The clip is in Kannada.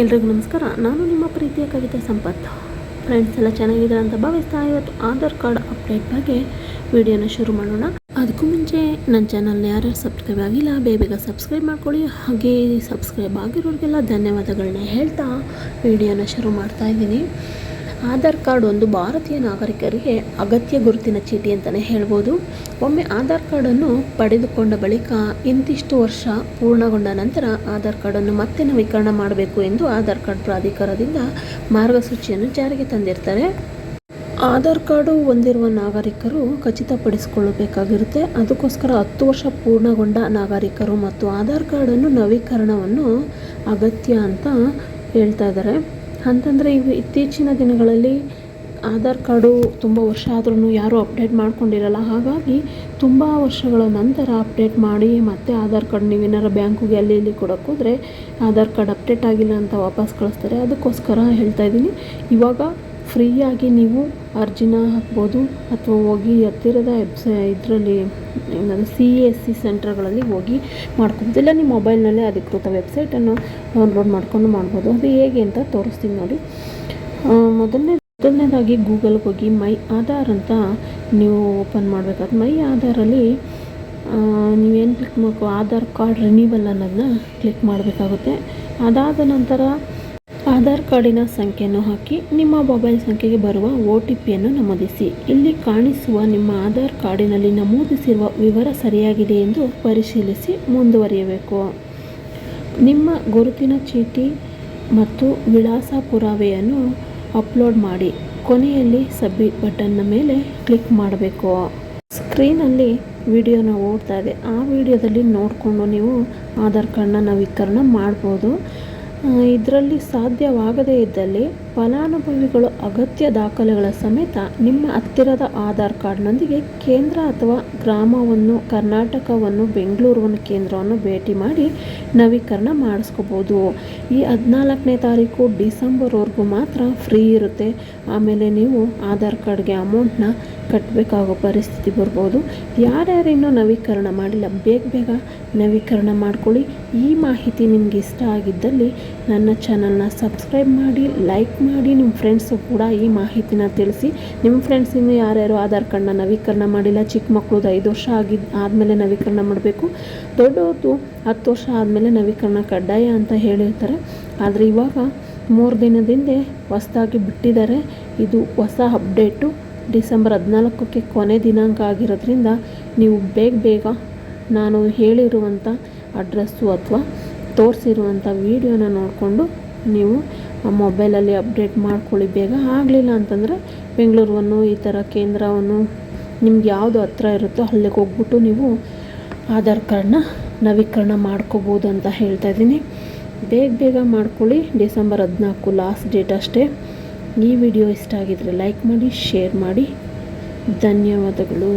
ಎಲ್ರಿಗೂ ನಮಸ್ಕಾರ. ನಾನು ನಿಮ್ಮ ಪ್ರೀತಿಯ ಕವಿತೆ ಸಂಪತ್. ಫ್ರೆಂಡ್ಸ್ ಎಲ್ಲ ಚೆನ್ನಾಗಿದ್ದಾರೆ ಅಂತ ಭಾವಿಸ್ತಾ ಇವತ್ತು ಆಧಾರ್ ಕಾರ್ಡ್ ಅಪ್ಡೇಟ್ ಬಗ್ಗೆ ವಿಡಿಯೋನ ಶುರು ಮಾಡೋಣ. ಅದಕ್ಕೂ ಮುಂಚೆ ನನ್ನ ಚಾನಲ್ನ ಯಾರ್ಯಾರು ಸಬ್ಸ್ಕ್ರೈಬ್ ಆಗಿಲ್ಲ, ಬೇಗ ಸಬ್ಸ್ಕ್ರೈಬ್ ಮಾಡ್ಕೊಳ್ಳಿ. ಹಾಗೆ ಸಬ್ಸ್ಕ್ರೈಬ್ ಆಗಿರೋರಿಗೆಲ್ಲ ಧನ್ಯವಾದಗಳನ್ನ ಹೇಳ್ತಾ ವಿಡಿಯೋನ ಶುರು ಮಾಡ್ತಾ ಇದ್ದೀನಿ. ಆಧಾರ್ ಕಾರ್ಡ್ ಒಂದು ಭಾರತೀಯ ನಾಗರಿಕರಿಗೆ ಅಗತ್ಯ ಗುರುತಿನ ಚೀಟಿ ಅಂತಲೇ ಹೇಳ್ಬೋದು. ಒಮ್ಮೆ ಆಧಾರ್ ಕಾರ್ಡನ್ನು ಪಡೆದುಕೊಂಡ ಬಳಿಕ ಇಂತಿಷ್ಟು ವರ್ಷ ಪೂರ್ಣಗೊಂಡ ನಂತರ ಆಧಾರ್ ಕಾರ್ಡನ್ನು ಮತ್ತೆ ನವೀಕರಣ ಮಾಡಬೇಕು ಎಂದು ಆಧಾರ್ ಕಾರ್ಡ್ ಪ್ರಾಧಿಕಾರದಿಂದ ಮಾರ್ಗಸೂಚಿಯನ್ನು ಜಾರಿಗೆ ತಂದಿರ್ತಾರೆ. ಆಧಾರ್ ಕಾರ್ಡು ಹೊಂದಿರುವ ನಾಗರಿಕರು ಖಚಿತಪಡಿಸಿಕೊಳ್ಳಬೇಕಾಗಿರುತ್ತೆ. ಅದಕ್ಕೋಸ್ಕರ ಹತ್ತು ವರ್ಷ ಪೂರ್ಣಗೊಂಡ ನಾಗರಿಕರು ಮತ್ತು ಆಧಾರ್ ಕಾರ್ಡನ್ನು ನವೀಕರಣವನ್ನು ಅಗತ್ಯ ಅಂತ ಹೇಳ್ತಾ ಇದ್ದಾರೆ. ಅಂತಂದರೆ ಇವು ಇತ್ತೀಚಿನ ದಿನಗಳಲ್ಲಿ ಆಧಾರ್ ಕಾರ್ಡು ತುಂಬ ವರ್ಷ ಆದ್ರೂ ಯಾರೂ ಅಪ್ಡೇಟ್ ಮಾಡ್ಕೊಂಡಿರಲ್ಲ. ಹಾಗಾಗಿ ತುಂಬ ವರ್ಷಗಳ ನಂತರ ಅಪ್ಡೇಟ್ ಮಾಡಿ ಮತ್ತೆ ಆಧಾರ್ ಕಾರ್ಡ್ ನೀವೇನಾರ ಬ್ಯಾಂಕಿಗೆ ಅಲ್ಲಿ ಇಲ್ಲಿ ಕೊಡೋಕ್ಕೋದ್ರೆ ಆಧಾರ್ ಕಾರ್ಡ್ ಅಪ್ಡೇಟ್ ಆಗಿಲ್ಲ ಅಂತ ವಾಪಸ್ ಕಳಿಸ್ತಾರೆ. ಅದಕ್ಕೋಸ್ಕರ ಹೇಳ್ತಾ ಇದ್ದೀನಿ. ಇವಾಗ ಫ್ರೀಯಾಗಿ ನೀವು ಅರ್ಜಿನ ಹಾಕ್ಬೋದು ಅಥವಾ ಹೋಗಿ ಹತ್ತಿರದ ವೆಬ್ಸೈ ಇದರಲ್ಲಿ ಏನದು ಸಿ ಎಸ್ ಸಿ ಸೆಂಟರ್ಗಳಲ್ಲಿ ಹೋಗಿ ಮಾಡ್ಕೊಬೋದು. ಇಲ್ಲ, ನಿಮ್ಮ ಮೊಬೈಲ್ನಲ್ಲೇ ಅಧಿಕೃತ ವೆಬ್ಸೈಟನ್ನು ಡೌನ್ಲೋಡ್ ಮಾಡ್ಕೊಂಡು ಮಾಡ್ಬೋದು. ಅದು ಹೇಗೆ ಅಂತ ತೋರಿಸ್ತೀನಿ ನೋಡಿ. ಮೊದಲನೇ, ಮೊದಲನೇದಾಗಿ ಗೂಗಲ್ಗೆ ಹೋಗಿ ಮೈ ಆಧಾರ್ ಅಂತ ನೀವು ಓಪನ್ ಮಾಡಬೇಕಾದ್ರೆ, ಮೈ ಆಧಾರಲ್ಲಿ ನೀವೇನು ಕ್ಲಿಕ್ ಮಾಡಬೇಕು ಆಧಾರ್ ಕಾರ್ಡ್ ರಿನೀವಲ್ ಅನ್ನೋದನ್ನ ಕ್ಲಿಕ್ ಮಾಡಬೇಕಾಗುತ್ತೆ. ಅದಾದ ನಂತರ ಆಧಾರ್ ಕಾರ್ಡಿನ ಸಂಖ್ಯೆಯನ್ನು ಹಾಕಿ ನಿಮ್ಮ ಮೊಬೈಲ್ ಸಂಖ್ಯೆಗೆ ಬರುವ ಒ ಟಿ ಪಿಯನ್ನು ನಮೂದಿಸಿ. ಇಲ್ಲಿ ಕಾಣಿಸುವ ನಿಮ್ಮ ಆಧಾರ್ ಕಾರ್ಡಿನಲ್ಲಿ ನಮೂದಿಸಿರುವ ವಿವರ ಸರಿಯಾಗಿದೆ ಎಂದು ಪರಿಶೀಲಿಸಿ ಮುಂದುವರಿಯಬೇಕು. ನಿಮ್ಮ ಗುರುತಿನ ಚೀಟಿ ಮತ್ತು ವಿಳಾಸ ಪುರಾವೆಯನ್ನು ಅಪ್ಲೋಡ್ ಮಾಡಿ. ಕೊನೆಯಲ್ಲಿ ಸಬ್ಮಿಟ್ ಬಟನ್ನ ಮೇಲೆ ಕ್ಲಿಕ್ ಮಾಡಬೇಕು. ಸ್ಕ್ರೀನಲ್ಲಿ ವಿಡಿಯೋನ ಓಡ್ತಾ ಇದೆ. ಆ ವಿಡಿಯೋದಲ್ಲಿ ನೋಡಿಕೊಂಡು ನೀವು ಆಧಾರ್ ಕಾರ್ಡನ್ನ ನವೀಕರಣ ಮಾಡ್ಬೋದು. ಇದರಲ್ಲಿ ಸಾಧ್ಯವಾಗದೇ ಇದ್ದಲ್ಲಿ ಫಲಾನುಭವಿಗಳು ಅಗತ್ಯ ದಾಖಲೆಗಳ ಸಮೇತ ನಿಮ್ಮ ಹತ್ತಿರದ ಆಧಾರ್ ಕಾರ್ಡ್ನೊಂದಿಗೆ ಕೇಂದ್ರ ಅಥವಾ ಗ್ರಾಮವನ್ನು, ಕರ್ನಾಟಕವನ್ನು ಬೆಂಗಳೂರನ್ನು ಕೇಂದ್ರವನ್ನು ಭೇಟಿ ಮಾಡಿ ನವೀಕರಣ ಮಾಡಿಸ್ಕೋಬೋದು. ಈ ಹದಿನಾಲ್ಕನೇ ತಾರೀಕು ಡಿಸೆಂಬರ್ವರೆಗೂ ಮಾತ್ರ ಫ್ರೀ ಇರುತ್ತೆ. ಆಮೇಲೆ ನೀವು ಆಧಾರ್ ಕಾರ್ಡ್ಗೆ ಅಮೌಂಟ್ನ ಕಟ್ಟಬೇಕಾಗೋ ಪರಿಸ್ಥಿತಿ ಬರ್ಬೋದು. ಯಾರ್ಯಾರು ಇನ್ನೂ ನವೀಕರಣ ಮಾಡಿಲ್ಲ, ಬೇಗ ಬೇಗ ನವೀಕರಣ ಮಾಡ್ಕೊಳ್ಳಿ. ಈ ಮಾಹಿತಿ ನಿಮಗೆ ಇಷ್ಟ ಆಗಿದ್ದಲ್ಲಿ ನನ್ನ ಚಾನಲ್ನ ಸಬ್ಸ್ಕ್ರೈಬ್ ಮಾಡಿ, ಲೈಕ್ ಮಾಡಿ ನಿಮ್ಮ ಫ್ರೆಂಡ್ಸು ಕೂಡ ಈ ಮಾಹಿತಿನ ತಿಳಿಸಿ. ನಿಮ್ಮ ಫ್ರೆಂಡ್ಸ್ ಇನ್ನು ಯಾರ್ಯಾರು ಆಧಾರ್ ಕಾರ್ಡ್ನ ನವೀಕರಣ ಮಾಡಿಲ್ಲ, ಚಿಕ್ಕ ಮಕ್ಕಳದು ಐದು ವರ್ಷ ಆಗಿದ್ದ ಆದಮೇಲೆ ನವೀಕರಣ ಮಾಡಬೇಕು. ದೊಡ್ಡವ್ರದ್ದು ಹತ್ತು ವರ್ಷ ಆದಮೇಲೆ ನವೀಕರಣ ಕಡ್ಡಾಯ ಅಂತ ಹೇಳಿರ್ತಾರೆ. ಆದರೆ ಇವಾಗ ಮೂರು ದಿನದಿಂದ ಹೊಸದಾಗಿ ಬಿಟ್ಟಿದ್ದಾರೆ. ಇದು ಹೊಸ ಅಪ್ಡೇಟು. ಡಿಸೆಂಬರ್ ಹದಿನಾಲ್ಕಕ್ಕೆ ಕೊನೆ ದಿನಾಂಕ ಆಗಿರೋದ್ರಿಂದ ನೀವು ಬೇಗ ಬೇಗ ನಾನು ಹೇಳಿರುವಂಥ ಅಡ್ರೆಸ್ಸು ಅಥವಾ ತೋರಿಸಿರುವಂಥ ವೀಡಿಯೋನ ನೋಡಿಕೊಂಡು ನೀವು ಮೊಬೈಲಲ್ಲಿ ಅಪ್ಡೇಟ್ ಮಾಡ್ಕೊಳ್ಳಿ. ಬೇಗ ಆಗಲಿಲ್ಲ ಅಂತಂದರೆ ಬೆಂಗಳೂರವನ್ನು ಈ ಥರ ಕೇಂದ್ರವನ್ನು, ನಿಮ್ಗೆ ಯಾವುದು ಹತ್ರ ಇರುತ್ತೋ ಅಲ್ಲಿಗೆ ಹೋಗ್ಬಿಟ್ಟು ನೀವು ಆಧಾರ್ ಕಾರ್ಡನ್ನ ನವೀಕರಣ ಮಾಡ್ಕೋಬೋದು ಅಂತ ಹೇಳ್ತಾ ಇದ್ದೀನಿ. ಬೇಗ ಬೇಗ ಮಾಡ್ಕೊಳ್ಳಿ. ಡಿಸೆಂಬರ್ ಹದಿನಾಲ್ಕು ಲಾಸ್ಟ್ ಡೇಟ್ ಅಷ್ಟೇ. ಈ ವಿಡಿಯೋ ಇಷ್ಟ ಆಗಿದರೆ ಲೈಕ್ ಮಾಡಿ, ಶೇರ್ ಮಾಡಿ. ಧನ್ಯವಾದಗಳು.